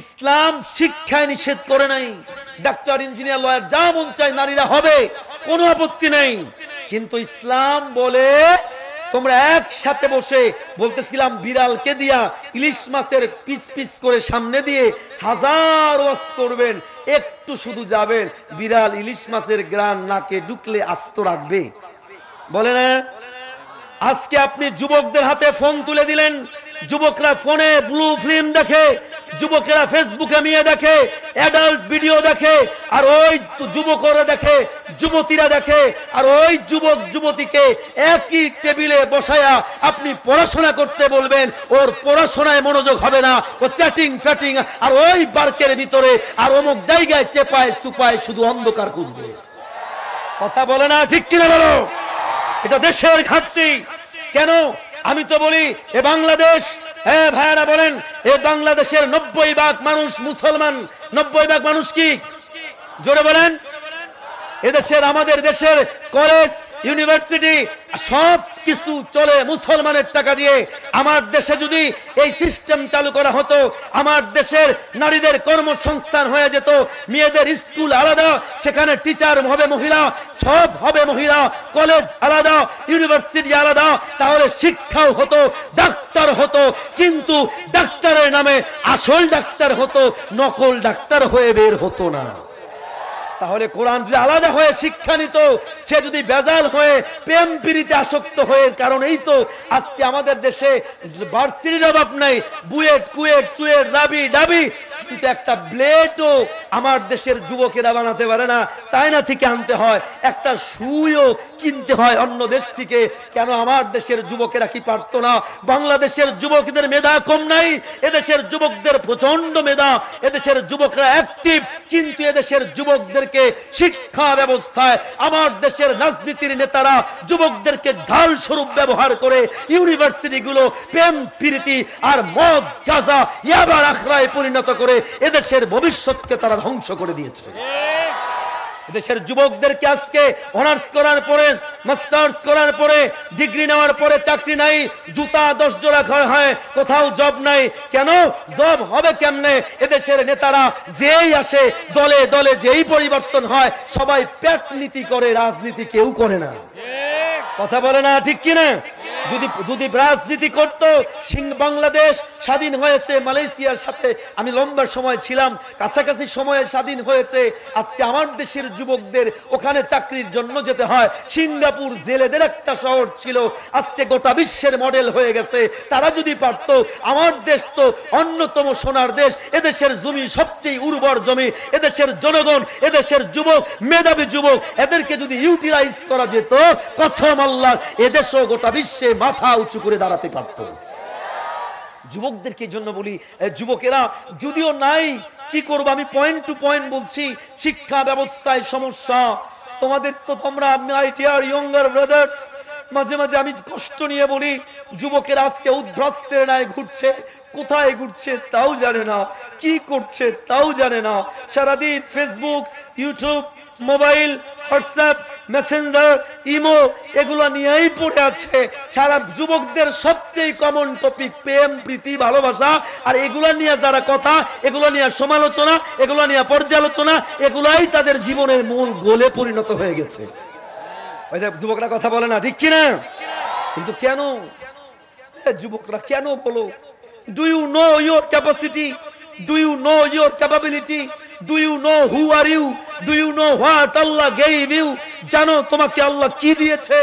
ইসলাম শিক্ষায় নিষেধ করে নাই। ডাক্তার, ইঞ্জিনিয়ার, লয়ার, যা মন চায় নারীরা হবে, কোনো আপত্তি নেই। কিন্তু ইসলাম বলে, তোমরা একসাথে বসে বলতেছিলাম, বিড়ালকে দিয়া ইলিশ মাছের পিস পিস করে সামনে দিয়ে হাজার ওয়াজ করবেন, একটু শুধু যাবেন, বিড়াল ইলিশ মাছের গ্রান নাকে ঢুকলে আস্ত রাখবে। বলে না? আজকে আপনি যুবকদের হাতে ফোন তুলে দিলেন যুবকরা ফোনে ব্লু ফিল্ম দেখে, যুবকেরা ফেসবুকে মিয়ে দেখে অ্যাডাল্ট ভিডিও দেখে, আর ওই যুবকরা দেখে, যুবতীরা দেখে, আর ওই যুবক, যুবতীকে একই টেবিলে বসায়া আপনি পড়াশোনা করতে বলবেন, ওর পড়াশোনায় মনোযোগ হবে না, ও চ্যাটিং ফ্যাটিং আর ওই পার্কের ভিতরে, আর অমুক জায়গায় চেপায়, চুপায় শুধু অন্ধকার খুঁজবে। কথা বলে না, ঠিক কিনা বলো? এটা দেশের ঘাটতি। কেন? আমি তো বলি, এ বাংলাদেশ হ্যাঁ ভাইয়ারা বলেন, এ বাংলাদেশের নব্বই ভাগ মানুষ মুসলমান, নব্বই ভাগ মানুষ কি? জোরে বলেন। এদেশের, আমাদের দেশের কলেজ ইউনিভার্সিটি, সব কিছু চলে মুসলমানের টাকা দিয়ে। আমার দেশে যদি এই সিস্টেম চালু করা হতো, আমার দেশের নারীদের কর্মসংস্থান হয়ে যেত, মেয়েদের স্কুল আলাদা, সেখানে টিচার হবে মহিলা, সব হবে মহিলা কলেজ আলাদা ইউনিভার্সিটি আলাদা, তাহলে শিক্ষাও হতো, ডাক্তার হতো, কিন্তু ডাক্তারের নামে আসল ডাক্তার হতো, নকল ডাক্তার হয়ে বের হতো না। তাহলে কোরআন যদি আলাদা হয়ে শিক্ষা নিত, সে যদি বেজাল হয়ে প্রেম পিড়িতে আসক্ত হয়ে কারণ এই তো আজকে আমাদের দেশে ভার্সিটির অভাব নাই, বুয়েট, কুয়েট, চুয়েট, রাবি, ডাবি, কিন্তু একটা ব্লেডও আমার দেশের যুবকেরা বানাতে পারে না, চায়না থেকে আনতে হয়, একটা সুইও কিনতে হয় অন্য দেশ থেকে। কেন আমার দেশের যুবকেরা কি পারতো না? বাংলাদেশের যুবকদের মেধা কম নাই, এদেশের যুবকদের প্রচণ্ড মেধা, এদেশের যুবকরা অ্যাক্টিভ কিন্তু এদেশের যুবকদেরকে শিক্ষা ব্যবস্থায়, আমার দেশের রাজনীতির নেতারা, যুবকদেরকে ঢাল স্বরূপ ব্যবহার করে ইউনিভার্সিটি গুলো প্রেম, প্রীতি আর মদ, গাজা, ইয়াবার আখড়ায় পরিণত করে এদেশের ভবিষ্যৎকে তারা ধ্বংস করে দিয়েছে। দেশের যুবকদেরকে আজকে অনার্স করার পরে মাস্টার্স করার পরে ডিগ্রি নেওয়ার পরে চাকরি নাই জুতা দশ জোড়া খাওয়া হয় কোথাও জব নাই। কেন? জব হবে কেমনে? এদেশের নেতারা যেই আসে দলে দলে যেই পরিবর্তন হয় সবাই পেট নীতি করে রাজনীতি কেউ করে না। কথা বলে না ঠিক কিনা? যদি যদি রাজনীতি করত, সিং বাংলাদেশ স্বাধীন হয়েছে মালয়েশিয়ার সাথে। আমি লম্বা সময় ছিলাম, কাছাকাছি সময়ে স্বাধীন হয়েছে। আজকে আমার দেশের যুবকদের ওখানে চাকরির জন্য যেতে হয়। সিঙ্গাপুর জেলেদের একটা শহর ছিল। আজকে গোটা বিশ্বের মডেল হয়ে গেছে। তারা যদি পারত, আমার দেশ তো অন্যতম সোনার দেশ। এদেশের জমি সবচেয়ে উর্বর জমি। এদেশের জনগণ, এদেশের যুবক, মেধাবী যুবক, এদেরকে যদি ইউটিলাইজ করা যেত, কসম আল্লাহ, এদেশও গোটা বিশ্বে মাথা উঁচু করে দাঁড়াতে পারত। যুবকদেরকে জন্য বলি যুবকেরা, যদিও নাই, কি করব? আমি পয়েন্ট টু পয়েন্ট বলছি, শিক্ষা ব্যবস্থায় সমস্যা। তোমাদের তো তোমরা ডিয়ার ইয়ঙ্গার ব্রাদার্স মাঝে মাঝে আমি কষ্ট নিয়ে বলি, যুবকের আজকে উদ্ভ্রাস্তের ন্যায় ঘুরছে, কোথায় ঘুরছে তাও জানে না, কি করছে তাও জানে না। সারাদিন Facebook YouTube mobile WhatsApp Messenger imo এগুলো নিয়েই পড়ে আছে। সারা যুবকদের সবচেয়ে কমন টপিক প্রেম, প্রীতি, ভালোবাসা। আর এগুলো নিয়ে যারা কথা, এগুলো নিয়ে সমালোচনা, এগুলো নিয়ে পর্যালোচনা, এগুলাই তাদের জীবনের মূল গোলে পরিণত হয়ে গেছে। ওই যুবকরা কথা বলে না, ঠিক কিনা? কিন্তু কেন? যুবকরা কেন বলো? Do you know your capacity do you know your capability do you know who are you do you know what Allah gave you জানো তোমাকে আল্লাহ কি দিয়েছে?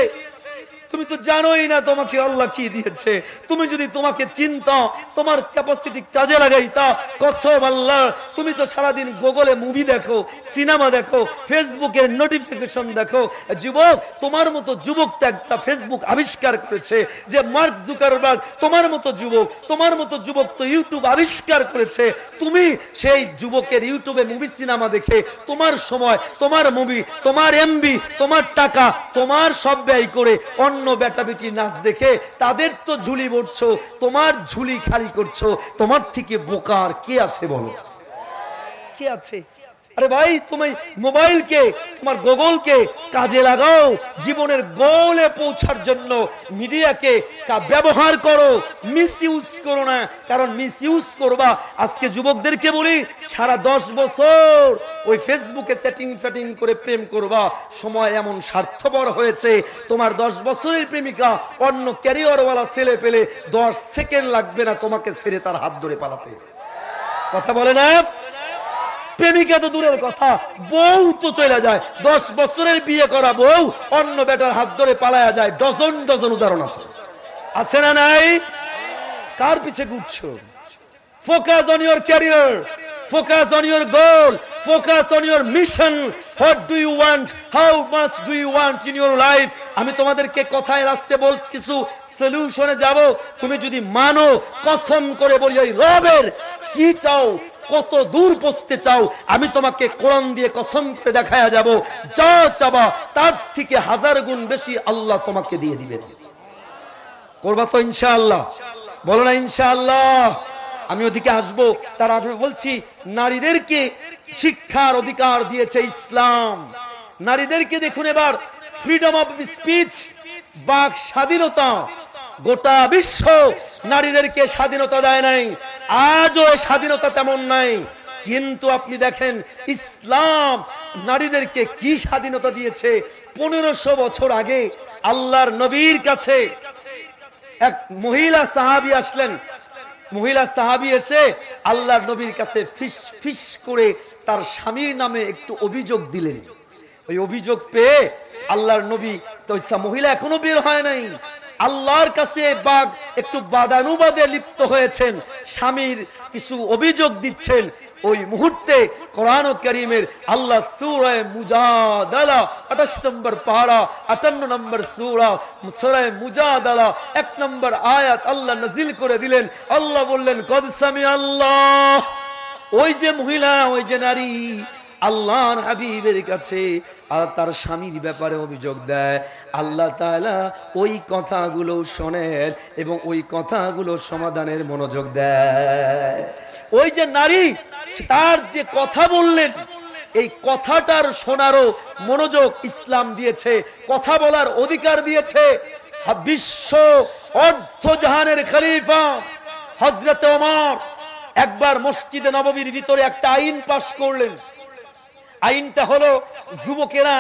তুমি তো জানোই না তোমাকে আল্লাহ কি দিয়েছে। তুমি যদি তোমাকে চিন্তা, তোমার ক্যাপাসিটি কাজে লাগাইতা, কসম আল্লাহ, তুমি তো সারাদিন গুগলে মুভি দেখো সিনেমা দেখো ফেসবুকের নোটিফিকেশন দেখো। যুবক, তোমার মতো যুবক তো একটা ফেসবুক আবিষ্কার করেছে যে মার্ক জুকারবার্গ তোমার মতো যুবক, তোমার মতো যুবক তো ইউটিউব আবিষ্কার করেছে। তুমি সেই যুবকের ইউটিউবে মুভি সিনেমা দেখে তোমার সময়, তোমার মুভি তোমার এমবি তোমার টাকা, তোমার সব ব্যয় করে অন্য বেটা বেটি নাচ দেখে তাদের তো ঝুলি ভরছো তোমার ঝুলি খালি করছ, তোমার থেকে বোকার কে আছে বলো? কে আছে? আরে ভাই, তুমি মোবাইলকে, তোমার গুগলকে কাজে লাগাও, জীবনের গোলে পৌঁছার জন্য মিডিয়াকে ব্যবহার করো। মিস ইউজ করো না, কারণ মিস ইউজ করবা। আজকে যুবকদেরকে বলি, সারা দশ বছর ওই ফেসবুকে চ্যাটিং ফ্যাটিং করে প্রেম করবা। সময় এমন স্বার্থপর হয়েছে, তোমার দশ বছরের প্রেমিকা অন্য ক্যারিয়ারওয়ালা ছেলে পেলে দশ সেকেন্ড লাগবে না তোমাকে ছেড়ে তার হাত ধরে পালাতে। কথা বলে না? প্রেমিকা তো দূরের কথা, বউ তো চলে যায়। দশ বছরের বিয়ে করা বউ, অন্য বেটার হাত ধরে পালায়া যায়। ডজন ডজন উদাহরণ আছে। আছে না নাই? কার পিছে ঘুরছো? Focus on your career focus on your goal focus on your mission what do you want how much do you want in your life আমি তোমাদেরকে কথায় রাস্তে বল কিছু সলিউশনে যাব। তুমি যদি মানো, কসম করে বলি ওই রবের কি চাও? কত দূর পৌঁছতে চাও, আমি তোমাকে কোরআন দিয়ে কসম করে দেখায়া যাব। যা চাবা, তার থেকে হাজার গুণ বেশি আল্লাহ তোমাকে দিয়ে দিবেন। করবা তো ইনশাআল্লাহ। বলো না ইনশাআল্লাহ। আমি ওদিকে আসব তার আগে বলছি, নারীদেরকে শিক্ষার অধিকার দিয়েছে ইসলাম। নারীদেরকে দেখুন এবার ফ্রিডম অফ স্পিচ বাক স্বাধীনতা। গোটা বিশ্ব নারীদেরকে স্বাধীনতা দেয় নাই। আজও স্বাধীনতা তেমন নাই। কিন্তু আপনি দেখেন, ইসলাম নারীদেরকে কি স্বাধীনতা দিয়েছে? পনেরোশো বছর আগে আল্লাহর নবীর কাছে এক মহিলা সাহাবি আসলেন। মহিলা সাহাবি এসে আল্লাহর নবীর কাছে ফিস ফিস করে তার স্বামীর নামে একটু অভিযোগ দিলেন। ওই অভিযোগ পেয়ে আল্লাহর নবী, তো মহিলা এখনও বের হয় নাই। আল্লাহর কাছে বাঘ একটু বাদানুবাদে লিপ্ত হয়েছেন, স্বামীর কিছু অভিযোগ দিচ্ছেন। ওই মুহূর্তে কোরআন করিমের আল্লাহ সুরায় মুজাদালা, আঠাশ নম্বর পারা আটান্ন নম্বর সুরা, সুরায় মুজাদালা, এক নম্বর আয়াত আল্লাহ নাজিল করে দিলেন। আল্লাহ বললেন কদসামি আল্লাহ ওই যে মহিলা, ওই যে নারী আল্লাহর হাবিবের কাছে আর তার স্বামীর ব্যাপারে অভিযোগ দেয়। আল্লাহ তাআলা ওই কথাগুলো শোনেন এবং ওই কথাগুলো সমাধানের মনোযোগ দেয়। ওই যে নারী, তার যে কথা বললেন, এই কথাটার শোনারও মনোযোগ ইসলাম দিয়েছে, কথা বলার অধিকার দিয়েছে। বিশ্ব অর্ধ জাহানের খলিফা হজরত একবার মসজিদে নববীর ভিতরে একটা আইন পাশ করলেন। আইনটা হলো যুবকেরা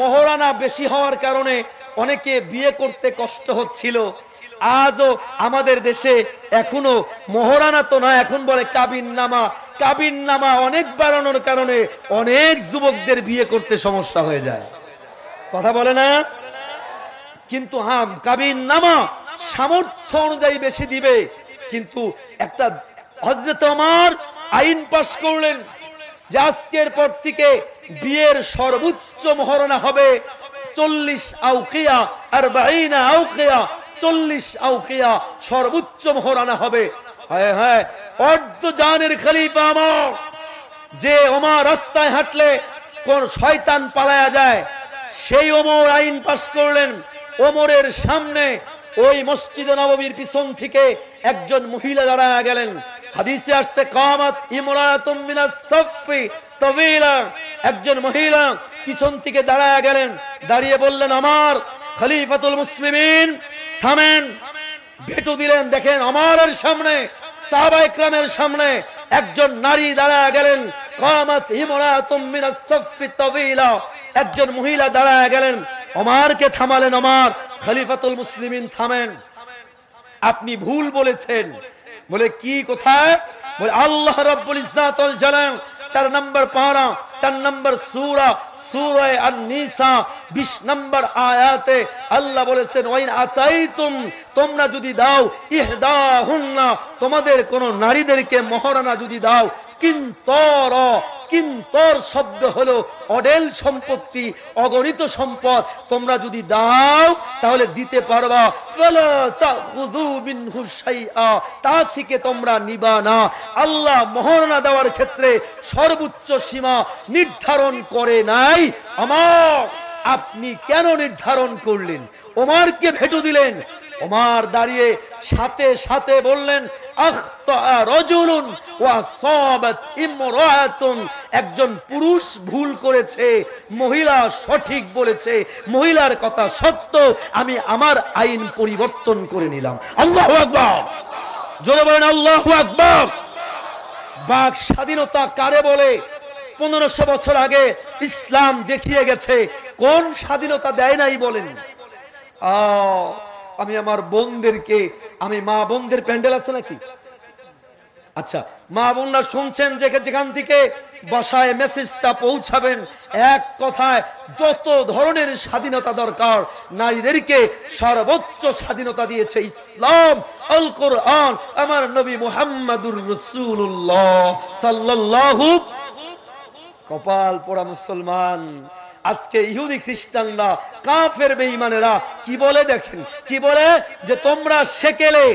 মহরানা বেশি হওয়ার কারণে অনেকে বিয়ে করতে কষ্ট হচ্ছিল। আজও আমাদের দেশে এখনও মহরানা তো না, এখন বলে কাবিন নামা কাবিন নামা অনেক বাড়ানোর কারণে অনেক যুবকদের বিয়ে করতে সমস্যা হয়ে যায়। কথা বলে না? কিন্তু হ্যাঁ কাবিন নামা সামর্থ্য অনুযায়ী বেশি দিবে। কিন্তু একটা হজরত আমার আইন পাশ করলেন। আজকের পর থেকে বিয়ের সর্বোচ্চ মহরণা হবে চল্লিশ আউকিয়া আর বাইনা আউকিয়া, চল্লিশ আউকিয়া সর্বোচ্চ মহরানা হবে। হ্যাঁ হ্যাঁ অর্ধ জানের খলিফা আমার। যে ওমর রাস্তায় হাঁটলে কোন শয়তান পালায়া যায়, সেই ওমর আইন পাশ করলেন। ওমরের সামনে ওই মসজিদে নববীর পিছন থেকে একজন মহিলা দাঁড়ায় গেলেন। হাদিসে আসছে, কামাত ইমরাতুম মিনাস সাফফি তাওয়িলা একজন মহিলা পিছন থেকে দাঁড়ায় গেলেন, দাঁড়িয়ে বললেন, আমার খলিফাতুল মুসলিমিন। থামেন। ভেটু দিলেন, দেখেন আমারের সামনে সাহাবা ইকরামের সামনে একজন নারী দাঁড়ায় গেলেন, কামাত ইমরাতুম মিনাস সাফফি তাওয়িলা একজন মহিলা দাঁড়ায় গেলেন ওমরকে থামালেন ওমর খলিফাতুল মুসলিমিন, থামেন। আপনি ভুল বলেছেন। বলে, কি, কোথায়? বলে, আল্লাহ রব্বুল ইজ্জাতুল জালাল। চার নম্বর পারা, চার নম্বর সূরা সূরা আন-নিসা 20 নম্বর আয়াতে আল্লাহ বলেছেন, ওয়াইন আতাইতুম, তোমরা যদি দাও, ইহদাহুন্না, তোমাদের কোন নারীদেরকে মহারানা যদি দাও কিন্তর কিন্তর শব্দ হলো অডেল সম্পত্তি, অগণিত সম্পদ। তোমরা যদি দাও, তাহলে দিতে পারবা। তা থেকে তোমরা নিবা না। আল্লাহ মহারণা দেওয়ার ক্ষেত্রে সর্বোচ্চ সীমা নির্ধারণ করে নাই। আমার আপনি কেন নির্ধারণ করলেন? ওমারকে ভেটো দিলেন। ওমার দাঁড়িয়ে সাথে সাথে বললেন একজন পুরুষ ভুল করেছে মহিলা সঠিক বলেছে মহিলার কথা সত্য আমি আমার আইন পরিবর্তন করে নিলাম। আল্লাহ আকবার! জোরে বলেন আল্লাহু আকবার! বাক স্বাধীনতা কারে বলে? পনেরোশো বছর আগে ইসলাম দেখিয়ে গেছে কোন স্বাধীনতা দেয় নাই বলেন? আহ, আমি আমার বোনদেরকে, আমি মা বোনদের প্যান্ডেল আছে নাকি? আচ্ছা মা বোনরা শুনছেন যেখান থেকে বাসায় মেসেজটা পৌঁছাবেন, এক কথায় যত ধরনের স্বাধীনতা দরকার, নারীদেরকে সর্বোচ্চ স্বাধীনতা দিয়েছে ইসলাম, আল কোরআন, আমার নবী মুহাম্মাদুর রাসূলুল্লাহ সাল্লাল্লাহু, কপাল পোড়া মুসলমান। আজকে ইহুদি খ্রিস্টানরা, কাফের বেঈমানেরা কি বলে দেখেন? কি বলে? যে তোমরা সেকেলে,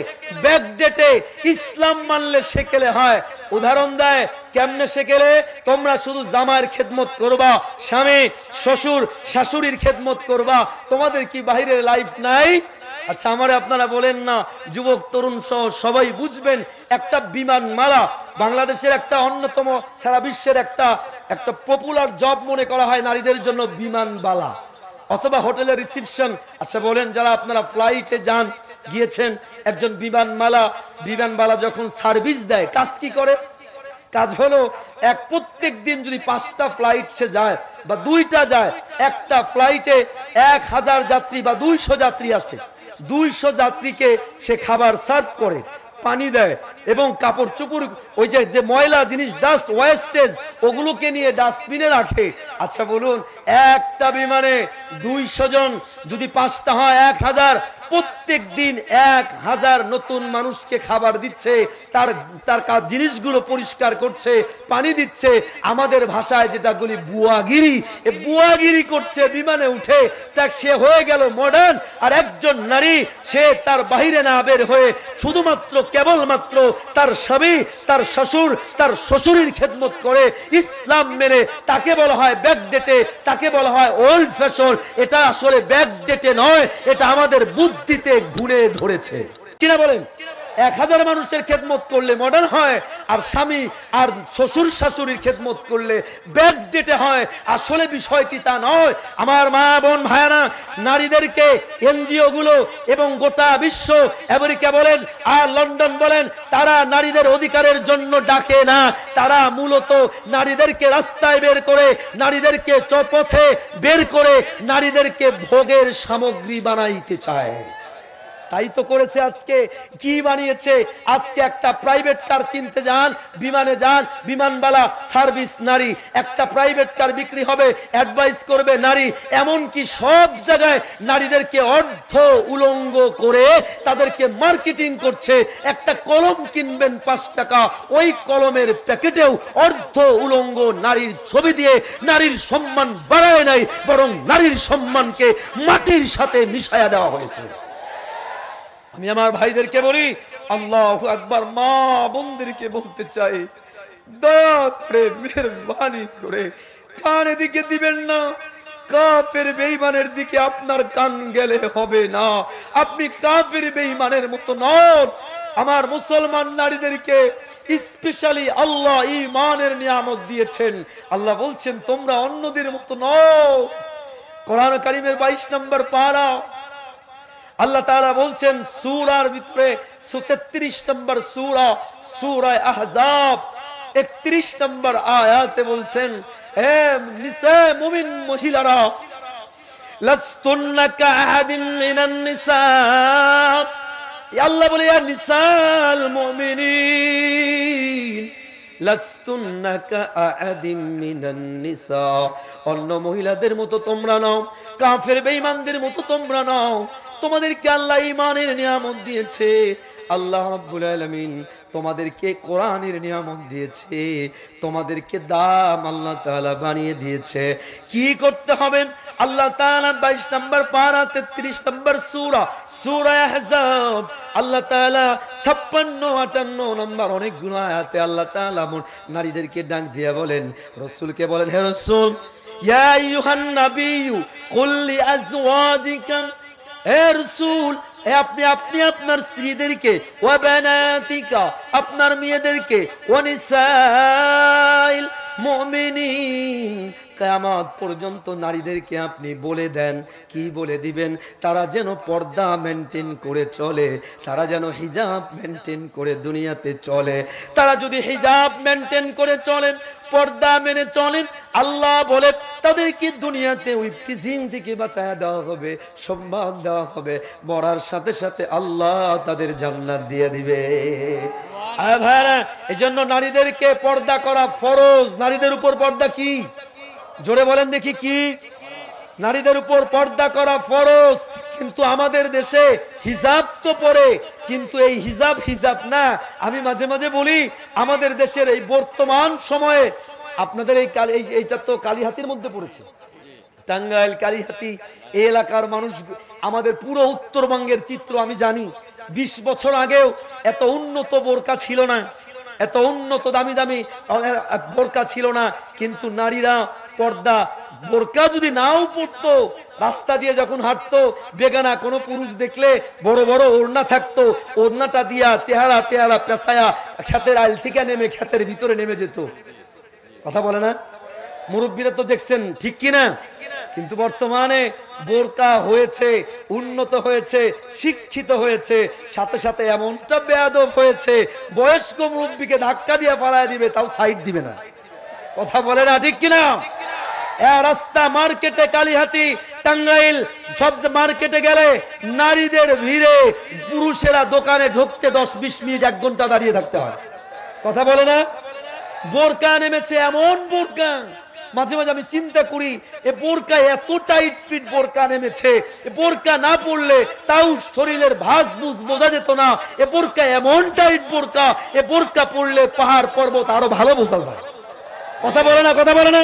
ব্যাকডেটে ইসলাম মানলে সেকেলে হয়। উদাহরণ দেয়, কেমনে সেকেলে? তোমরা শুধু জামায়ের খেদমত করবা, স্বামী, শ্বশুর, শাশুড়ির খেদমত করবা। তোমাদের কি বাহিরের লাইফ নাই? আচ্ছা আমারে আপনারা বলেন না, যুবক, তরুণ সহ সবাই বুঝবেন, একটা বিমান মালা বাংলাদেশের একটা অন্যতম, সারা বিশ্বের একটা একটা পপুলার জব মনে করা হয় নারীদের জন্য বিমানবালা অথবা হোটেলের রিসিপশন আচ্ছা বলেন যারা আপনারা ফ্লাইটে যান, গিয়েছেন, একজন বিমানমালা বিমানবালা যখন সার্ভিস দেয়, কাজ কি করে? কাজ হলো এক প্রত্যেক দিন যদি পাঁচটা ফ্লাইট সে যায় বা দুইটা যায়, একটা ফ্লাইটে এক হাজার যাত্রী বা দুইশো যাত্রী আছে। দুইশো যাত্রীকে সে খাবার সার্ভ করে পানি দেয়। এবং কাপড় চুপড়, ওই যে যে ময়লা জিনিস ডাস্ট ওয়েস্টেজ ওগুলোকে নিয়ে ডাস্টবিনে রাখে। আচ্ছা বলুন, একটা বিমানে দুইশো জন, যদি পাঁচটা হয়, এক হাজার। প্রত্যেক দিন এক হাজার নতুন মানুষকে খাবার দিচ্ছে, তার তার কাজ, জিনিসগুলো পরিষ্কার করছে, পানি দিচ্ছে। আমাদের ভাষায় যেটা বলি, বুয়াগিরি। এ বুয়াগিরি করছে, বিমানে উঠে তা সে হয়ে গেল মডার্ন আর একজন নারী, সে তার বাহিরে না বের হয়ে শুধুমাত্র, কেবলমাত্র তার স্বামী, তার শ্বশুর, তার শ্বশুরের খেদমত করে ইসলাম মেনে তাকে বলা হয় ব্যাকডেটে তাকে বলা হয় ওল্ড ফ্যাশন এটা আসলে ব্যাকডেটে নয়, এটা আমাদের বুদ্ধিতে ঘুরে ধরেছে। কিনা বলেন? এক হাজার মানুষের খেদমত করলে মডার্ন হয়, আর স্বামী আর শ্বশুর শাশুড়ির খেদমত করলে ব্যাক ডেটে হয়। আসলে বিষয়টি তা নয়। আমার মা বোন ভাইয়ারা, নারীদেরকে এনজিও গুলো এবং গোটা বিশ্ব আমেরিকা বলেন আর লন্ডন বলেন, তারা নারীদের অধিকারের জন্য ডাকে না। তারা মূলত নারীদেরকে রাস্তায় বের করে, নারীদেরকে চপথে বের করে, নারীদেরকে ভোগের সামগ্রী বানাইতে চায়। তাই তো করেছে আজকে। কি বানিয়েছে? আজকে একটা প্রাইভেট কার কিনতে যান, বিমানে যান, বিমানবালা সার্ভিস নারী। একটা প্রাইভেট কার বিক্রি হবে অ্যাডভাইস করবে নারী। এমন কি সব জায়গায় নারীদেরকে অর্ধ উলঙ্গ করে তাদেরকে মার্কেটিং করছে। একটা কলম কিনবেন পাঁচ টাকা, ওই কলমের প্যাকেটেও অর্ধ উলঙ্গ নারীর ছবি দিয়ে নারীর সম্মান বাড়ায় নাই, বরং নারীর সম্মানকে মাটির সাথে মিশায়া দেওয়া হয়েছে। আমি আমার ভাইদেরকে বলি, আল্লাহ একবার মা বোনদেরকে বলতে চাই, দয়া করে, মেহরবানি করে কান এদিকে দিবেন না, কাফের বেঈমানের দিকে আপনার কান গেলে হবে না। আপনি কাফের বেঈমানের মতো নন। আমার মুসলমান নারীদেরকে স্পেশালি আল্লাহ ইমানের নিয়ামত দিয়েছেন। আল্লাহ বলছেন, তোমরা অন্যদের মতো নও। কোরআন কারিমের বাইশ নম্বর পারা আল্লাহ তাআলা বলছেন, সূরার ভিতরে 33 নম্বর সূরা সূরা আহজাব 31 নম্বর আয়াতে বলছেন মহিলারা আল্লাহ বলে অন্য মহিলাদের মতো তোমরা নাও, কাফের বেঈমানদের মতো তোমরা নাও তোমাদেরকে আল্লাহ ইমানের নিয়ামত দিয়েছে। আল্লাহ রাব্বুল আলামিন তোমাদেরকে কোরআনের নিয়ামত দিয়েছে। তোমাদেরকে দাম আল্লাহ তাআলা বানিয়ে দিয়েছে। কি করতে হবে? আল্লাহ তাআলা 22 নম্বর পারা 33 নম্বর সূরা সূরা আহজাব। আল্লাহ তাআলা 56 58 নম্বর অনেকগুলো আয়াতে আল্লাহ তাআলা মন- নারীদেরকে ডাক দিয়া বলেন, রাসূলকে বলেন, হে রাসূল, ইয়া আইয়ুহান নাবিয়্যু, কুল লিআজওয়াজিকা আপনি আপনি আপনার স্ত্রীদেরকে ও বেনাতিকা আপনার মেয়েদেরকে ও নিসাইল মুমিনিন কিয়ামত পর্যন্ত নারীদেরকে আপনি বলে দেন, কি বলে দিবেন? তারা যেন পর্দা মেনটেন করে চলে, তারা যেন হিজাব মেনটেন করে দুনিয়াতে চলে। তারা যদি হিজাব মেনটেন করে চলেন, পর্দা মেনে চলেন, আল্লাহ বলে, তাদেরকে দুনিয়াতে ইফতিজিম থেকে বাঁচায় দেওয়া হবে, সম্মান দেওয়া হবে। মরার সাথে সাথে আল্লাহ তাদের জান্নাত দিয়ে দিবে। এই জন্য নারীদেরকে পর্দা করা ফরজ। নারীদের উপর পর্দা কি? জোরে বলেন দেখি কি? নারীদের উপর পর্দা করা ফরজ, কিন্তু আমাদের দেশে হিজাব তো পরে, কিন্তু এই হিজাব হিজাব না। আমি মাঝে মাঝে বলি, আমাদের দেশের এই বর্তমান সময়ে আপনাদের এই এইটা তো কালীহাতির মধ্যে পড়েছে। টাঙ্গাইল, কালীহাতি এই এলাকার মানুষ, আমাদের পুরো উত্তরবঙ্গের চিত্র আমি জানি। বিশ বছর আগেও এত উন্নত বোরকা ছিল না, এত উন্নত দামি দামি বোরকা ছিল না, কিন্তু নারীরা পর্দা বোরকা যদি নাও পড়তো রাস্তা দিয়ে যখন হাঁটতো, বেগানা কোনো পুরুষ দেখলে বড় বড় ওড়না থাকতো, ওড়নাটা দিয়া চেহারা টেহারা পেশায়া ক্ষেতের আইল থেকে নেমে ক্ষেতের ভিতরে নেমে যেত। কথা বলে না? মুরব্বীরা তো দেখছেন, ঠিক কিনা? কিন্তু বর্তমানে বোরকা হয়েছে, উন্নত হয়েছে, শিক্ষিত হয়েছে, সাথে সাথে এমনটা বেয়াদব হয়েছে, বয়স্ক মুরব্বীকে ধাক্কা দিয়ে পালায় দিবে, তাও সাইড দিবে না। কথা বলে না, ঠিক কিনা? রাস্তা মার্কেটে কালীহাতি, টাঙ্গাইল, সব মার্কেটে গেলে নারীদের ভিড়ে পুরুষেরা দোকানে ঢুকতে দশ বিশ মিনিট, এক ঘণ্টা দাঁড়িয়ে থাকতে হয়। কথা বলে না? বোরকা নেমেছে এমন বোরকা। মাঝে মাঝে আমি চিন্তা করি, এ বোরকা এত টাইট ফিট বোরকা নেমেছে, এ বোরকা না পড়লে তাও শরীরের ভাস বুঝ বোঝা যেত না। এ বোরকা এমন টাইট বোরকা, এ বোরকা পড়লে পাহাড় পর্বত আরও ভালো বোঝা যায়। কথা বলে না, কথা বলে না।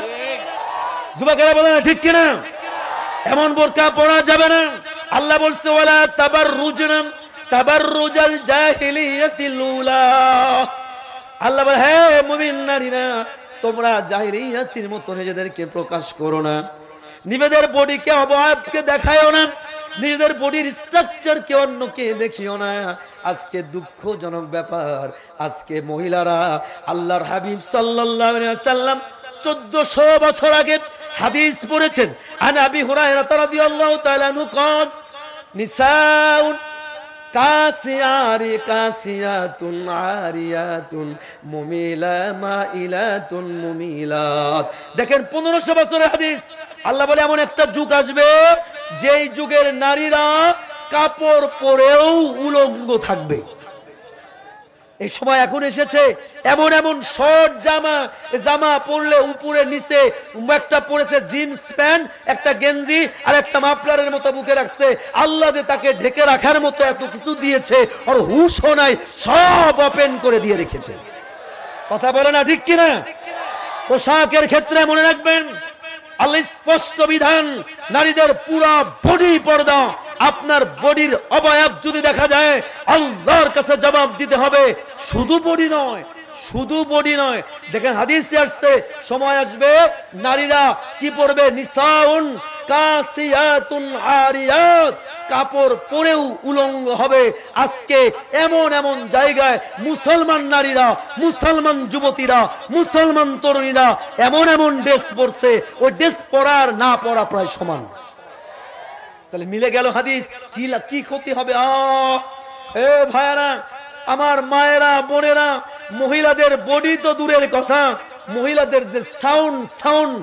যুবকেরা বলে না, ঠিক কিনা? এমন বোরকা পরা যাবে না। আল্লাহ বলছে, ওয়ালা তাবাররুজনা তাবাররুজাল জাহিলিয়াতিল উলা আল্লাহ বলে, হে মুমিন নারীরা, তোমরা জাহিলিয়াতির মতো নিজেদেরকে প্রকাশ করো না। নিজেদের বডিকে অবয়বকে দেখায়ও না। নিজেদের বডির স্ট্রাকচার কে অন্য কে দেখিও না। আজকে দুঃখজনক ব্যাপার। আজকে মহিলারা আল্লাহর হাবিব সাল্লাল্লাহু আলাইহি সাল্লাম চোদ্দশো বছর আগে হাদিস পড়েছেন, আন আবি হুরায়রা রাদিয়াল্লাহু তাআলা নু কন নিসাউন কাসিয়ারি কাসিয়াতুন আরিয়াতুন মুমিলা মাইলাতুন মুমিলাত। দেখেন 1500 বছরের হাদিস। আল্লাহ বলে, এমন একটা যুগ আসবে যেই যুগের নারীরা কাপড় পরেও উলঙ্গ থাকবে। এই সময় এখন এসেছে এমন এমন শর্ট জামা জামা পরলে উপরে, নিচে একটা পরেছে জিন্স প্যান্ট, একটা গেঞ্জি আর একটা মাফলারের মতো বুকে রাখছে। আল্লাহ যে তাকে ঢেকে রাখার মতো এত কিছু দিয়েছে, আর হুশও নাই, সব ওপেন করে দিয়ে রেখেছে। কথা বলে না, ঠিক কিনা? পোশাকের ক্ষেত্রে মনে রাখবেন আল্লাহ স্পষ্ট বিধান, নারীদের পুরা বডি পর্দা, আপনার বডির অবয়ব যদি দেখা যায়, আল্লাহর কাছে জবাব দিতে হবে, শুধু বডি নয় শুধু বডি নয়। দেখেন হাদিসে আসছে, সময় আসবে, নারীরা কি পরবে? নিসাউন কাসিয়াতুন আরিয়াত কাপড় পরেও উলঙ্গ হবে। আজকে এমন এমন জায়গায় মুসলমান নারীরা, মুসলমান যুবতীরা, মুসলমান তরুণীরা এমন এমন ড্রেস পরছে। ওই ড্রেস পরার, না পরা প্রায় সমান। তাহলে মিলে গেল হাদিস। কি কি ক্ষতি হবে? আ এ ভাইয়ারা আমার মায়েরা, বোনেরা, মহিলাদের বডি তো দূরের কথা। মহিলাদের যে সাউন্ড সাউন্ড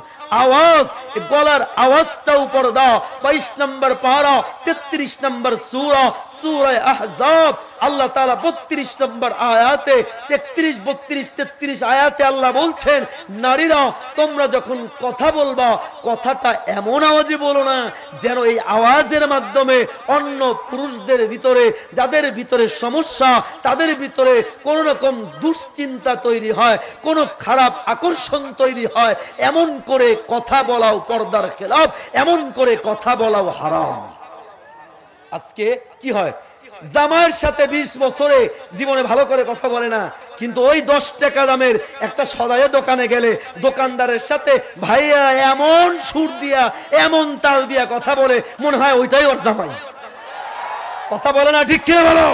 আওয়াজ গলার আওয়াজটা উপর দাও বাইশ নম্বর পারা তেত্রিশ নম্বর সুরা, সুরায় আহজাব। আল্লাহ তাআলা বত্রিশ নম্বর আয়াতে, তেত্রিশ, বত্রিশ, তেত্রিশ আয়াতে আল্লাহ বলছেন, নারীরা, তোমরা যখন কথা বলবা, কথাটা এমন আওয়াজে বলো না, যেন এই আওয়াজের মাধ্যমে অন্য পুরুষদের ভিতরে, যাদের ভিতরে সমস্যা, তাদের ভিতরে কোনো রকম দুশ্চিন্তা তৈরি হয়, কোনো খারাপ আকর্ষণ তৈরি হয়। এমন করে কথা বলাও পর্দার খেলাফ, এমন করে কথা বলাও হারাম। আজকে কি হয়? জামার সাথে ২০ বছরে জীবনে ভালো করে কথা বলে না, কিন্তু ওই দশ টাকা দামের একটা সদায় দোকানে গেলে দোকানদারের সাথে ভাইয়া এমন সুর দিয়া, এমন তাল দিয়া কথা বলে, মনে হয় ওইটাই ওর জামাই। কথা বলে না, ঠিক কিনা বলো?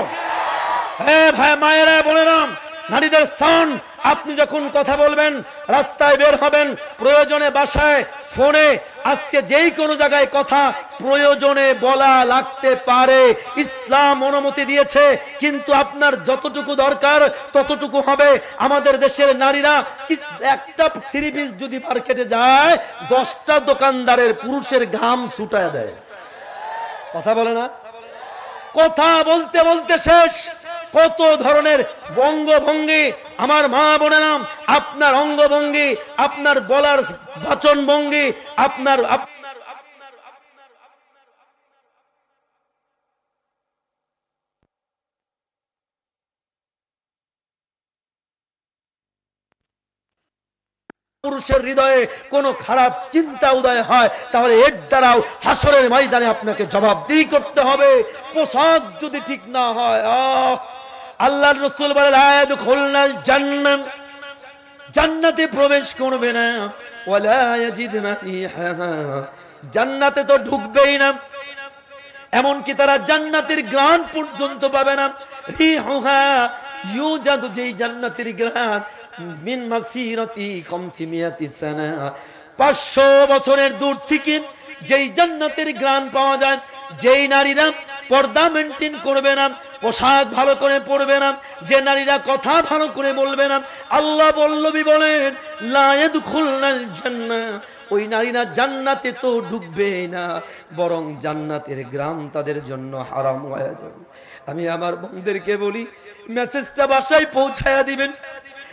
হ্যাঁ ভাই, মায়েরা বলে নাম নারীদের সন আপনি যখন কথা বলবেন, রাস্তায় বের হবেন, প্রয়োজনে বাসায়, ফোনে, আজকে যেই কোনো জায়গায় কথা প্রয়োজনে বলা লাগতে পারে। ইসলাম অনুমতি দিয়েছে, কিন্তু আপনার যতটুকু দরকার ততটুকু হবে। আমাদের দেশের নারীরা কি, একটা থ্রি পিস যদি মার্কেটে যায়, দশটা দোকানদারের পুরুষের ঘাম ছুটায় দেয়। কথা বলে না? কথা বলতে বলতে শেষ। কত ধরনের বঙ্গভঙ্গি, আমার মা বোনেরাম, আপনার অঙ্গভঙ্গি, আপনার বলার বাচন ভঙ্গি আপনার আপনার আপনার পুরুষের হৃদয়ে কোনো খারাপ চিন্তা উদয় হয়, তাহলে এর দ্বারাও হাসরের ময়দানে আপনাকে জবাবদিহি করতে হবে। পোশাক যদি ঠিক না হয়, আহ, আল্লাহর রসুল বলেন খুলনাল জান্নাত জান্নাতে প্রবেশ করবে না। জান্নাতে তো ঢুকবেই না। এমনকি তারা জান্নাতের গ্রান পর্যন্ত পাবে না। রিহুহা ইউজাদু যেই জান্নাতের গ্রান মিন মাসিরাতি খামসিমিয়াতি সানা। 500 বছরের দূর থেকে যেই জান্নাতের গ্রান পাওয়া যায়, যেই নারীরা পর্দা মেনটেন করবে না, পোশাক ভালো করে পরবে না, যে নারীরা কথা ভালো করে বলবে না, আল্লাহ বল্লবী বলেন, লা ইয়াদখুলনাল জান্নাহ ওই নারীরা জান্নাতে তো ঢুকবে না, বরং জান্নাতের গ্রাম তাদের জন্য হারাম হয়ে যাবে। আমি আমার বোনদেরকে বলি মেসেজটা বাসায় পৌঁছায়া দিবেন।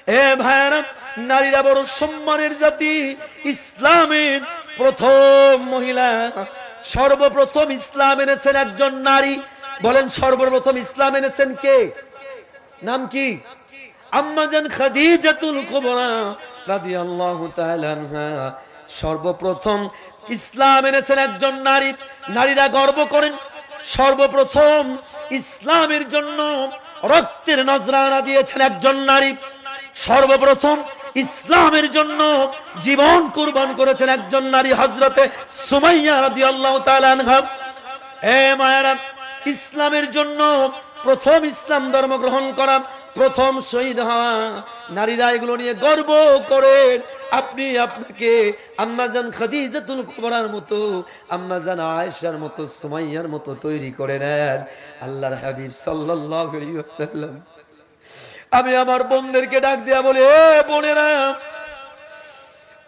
এ ভাইরা নারীরা বড় সম্মানের জাতি, ইসলামের প্রথম মহিলা। সর্বপ্রথম ইসলাম এনেছেন একজন নারী। বলেন, সর্বপ্রথম ইসলাম এনেছেন কে? নাম কি? সর্বপ্রথম ইসলাম এনেছেন একজন নারী। নারীরা গর্ব করেন, সর্বপ্রথম ইসলামের জন্য রক্তের নজরানা দিয়েছেন একজন নারী। সর্বপ্রথম ইসলামের জন্য জীবন কুরবান করেছেন একজন নারী হজরতে সুমাইয়া মায়েরা, ইসলামের জন্য প্রথম ইসলাম ধর্ম গ্রহণ করা প্রথম শহীদ হওয়া নারীরা এগুলো নিয়ে গর্ব করেন আপনি আপনাকে আম্মাজান খাদিজাতুল কুবরার মতো আম্মাজান আয়েশার মতো, সুমাইয়ার মতো তৈরি করে নেন। আল্লাহর হাবিব সাল্লাল্লাহু আলাইহি ওয়াসাল্লাম। আমি আমার বোনদেরকে ডাক দেয়া বলে, এ বোনেরা,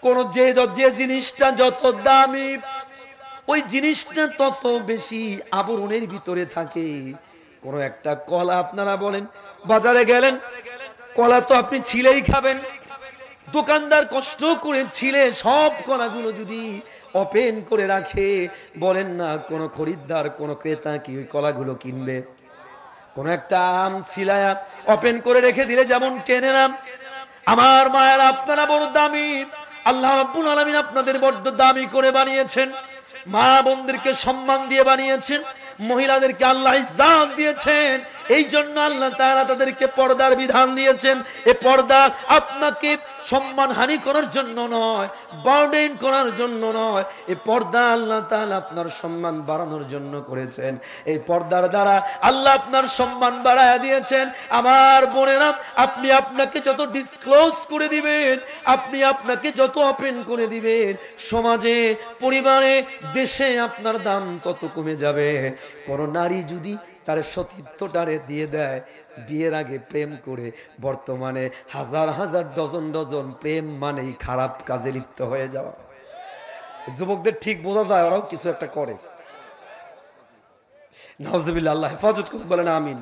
কোন যে যে জিনিসটা যত দামি, ওই জিনিসটা তত বেশি আবরণের ভিতরে থাকে। কোন একটা কলা আপনারা বলেন, বাজারে গেলেন, কলা তো আপনি ছিলেই খাবেন। দোকানদার কষ্ট করে ছিলে সব কলাগুলো যদি ওপেন করে রাখে, বলেন না, কোন খরিদ্দার, কোন ক্রেতা কি ওই কলাগুলো কিনবে? কোন একটা আম সিলায়া ওপেন করে রেখে দিলে যেমন কেনে নাম আমার মায়ের, আপনারা বড় দামি। আল্লাহ রাব্বুল আলামিন আপনাদের বড্ড দামি করে বানিয়েছেন। মা বোনদেরকে সম্মান দিয়ে বানিয়েছেন। মহিলাদেরকে আল্লাহ ইজ্জাত দিয়েছেন। এই জন্য আল্লাহ তাআলা তাদেরকে পর্দার বিধান দিয়েছেন। এ পর্দা আপনাকে সম্মান হানি করার জন্য নয় বার্ডেন করার জন্য নয়। এ পর্দা আল্লাহ তাআলা আপনার সম্মান বাড়ানোর জন্য করেছেন। এই পর্দার দ্বারা আল্লাহ আপনার সম্মান বাড়ায় দিয়েছেন। আমার বোনেরা, আপনি আপনাকে যত ডিসক্লোজ করে দিবেন, আপনি আপনাকে যত ওপেন করে দিবেন, সমাজে, পরিবারে, দেশে আপনার দাম কত কমে যাবে? কোন নারী যদি তার সতীর্থটারে দিয়ে দেয়, বিয়ের আগে প্রেম করে, বর্তমানে হাজার হাজার ডজন ডজন প্রেম মানেই খারাপ কাজে লিপ্ত হয়ে যাওয়া। যুবকদের ঠিক বোঝা যায়, ওরাও কিছু একটা করে। নজবিল্লা আল্লাহ হেফাজত করুক, বলেন আমিন।